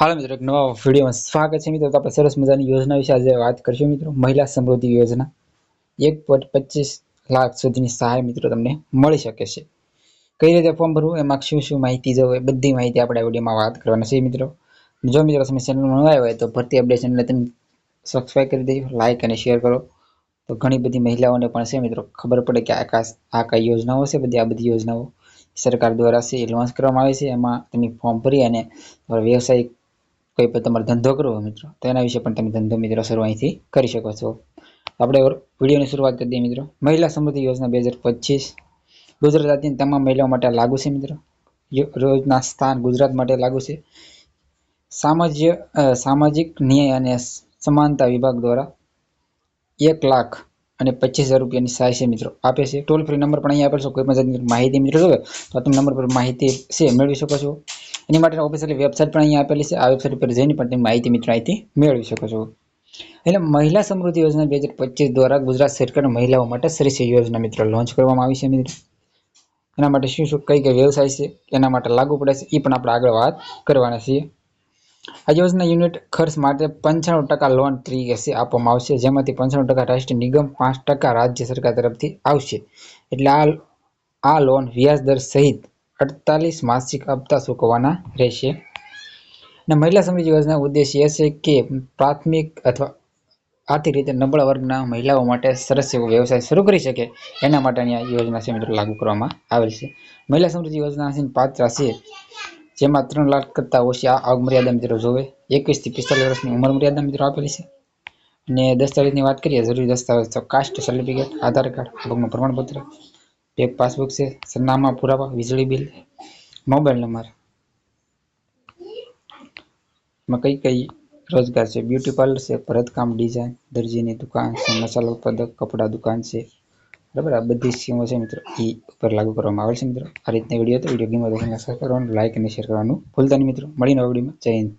હાલો મિત્રો, એક નવા વિડીયોમાં સ્વાગત છે મિત્રો. તો આપણે સરસ મજાની યોજના વિશે આજે વાત કરીશું મિત્રો. મહિલા સમૃદ્ધિ યોજના. એક પોઈન્ટ પચીસ લાખ સુધીની સહાય મિત્રો તમને મળી શકે છે. કઈ રીતે ફોર્મ ભરવું, એમાં શું શું માહિતી જવું, એ બધી માહિતી આપણે આ વિડીયોમાં વાત કરવાના છે મિત્રો. જો મિત્રો તમે ચેનલ આવ્યા હોય તો ભરતી અપડેટ ચેનલને તમે સબસ્ક્રાઈબ કરી દેજો લાઇક અને શેર કરો. તો ઘણી બધી મહિલાઓને પણ છે મિત્રો, ખબર પડે કે આ આ કઈ યોજનાઓ છે, બધી આ બધી યોજનાઓ સરકાર દ્વારા છે, એ લોન્ચ કરવામાં આવે છે. એમાં તમે ફોર્મ ભરી અને વ્યવસાયિક કોઈ પણ તમારો ધંધો કરવો મિત્રો, તો એના વિશે પણ તમે ધંધો મિત્રો શરૂ અહીંથી કરી શકો છો. આપણે વિડીયોની શરૂઆત કરી દઈએ મિત્રો. મહિલા સમૃદ્ધિ યોજના બે હજાર પચીસ. ગુજરાત રાજ્યની તમામ મહિલાઓ માટે લાગુ છે મિત્રો. યોજના સ્થાન ગુજરાત માટે લાગુ છે. સામાજ્ય સામાજિક ન્યાય અને સમાનતા વિભાગ દ્વારા એક લાખ અને પચીસ હજાર રૂપિયાની સહાય છે મિત્રો. આપે છે. ટોલ ફ્રી નંબર પણ અહીંયા આપેલ છે. કોઈ પણ જાતની માહિતી મિત્રો જોવે, તો તમે નંબર પર માહિતી છે, મેળવી શકો છો. એની માટે ઓફિશિયલી વેબસાઇટ પણ અહીંયા આપેલી છે. આ વેબસાઇટ પર જઈને પણ તમે માહિતી મિત્રો મેળવી શકો છો. એટલે મહિલા સમૃદ્ધિ યોજના બે હજાર પચીસ દ્વારા ગુજરાત સરકાર મહિલાઓ માટે શ્રેષ્ઠ યોજના મિત્રો લોન્ચ કરવામાં આવી છે મિત્રો. એના માટે શું શું કઈ કઈ વ્યવસાય છે, એના માટે લાગુ પડે છે એ પણ આપણે આગળ વાત કરવાના છીએ. આ યોજના યુનિટ ખર્ચ માટે પંચાણું ટકા લોન તરીકે આપવામાં આવશે, જેમાંથી પંચાણું ટકા રાષ્ટ્રીય નિગમ, પાંચ ટકા રાજ્ય સરકાર તરફથી આવશે. એટલે આ આ લોન વ્યાજ દર સહિત અડતાલીસ માસિક હપ્તા ચૂકવવાના રહેશે. અને મહિલા સમૃદ્ધિ યોજના ઉદ્દેશ્ય એ છે કે પ્રાથમિક અથવા આર્થિક રીતે નબળા વર્ગના મહિલાઓ માટે સરસ એવો વ્યવસાય શરૂ કરી શકે. એના માટેની આ યોજના છે મિત્રો લાગુ કરવામાં આવેલ છે. મહિલા સમૃદ્ધિ યોજના છે પાત્ર છે જેમાં ત્રણ લાખ કરતાં ઓછી આવક મર્યાદા મિત્રો જોવે. એકવીસથી પિસ્તાલીસ વર્ષની ઉંમર મર્યાદા મિત્રો આપેલી છે. અને દસ્તાવેજની વાત કરીએ, જરૂરી દસ્તાવેજ તો કાસ્ટ સર્ટિફિકેટ આધાર કાર્ડ આવકનું પ્રમાણપત્ર એક પાસબુક છે, સરનામા પુરાવા, વીજળી બિલ, મોબાઈલ નંબર. એમાં કઈ કઈ રોજગાર છે? બ્યુટી પાર્લર છે, ભરતકામ ડિઝાઇન, દરજીની દુકાન છે, મસાલા ઉત્પાદક, કપડા દુકાન છે. બરાબર, આ બધી સ્કીમો છે મિત્રો. એ ઉપર લાગુ કરવામાં આવે છે મિત્રો. આ રીતના વીડિયો તો વીડિયો ગેમો તો શેર કરવાનું લાઇક અને શેર કરવાનું ભૂલતા નહીં મિત્રો. મળીને વિડીયોમાં જય હિન્દ.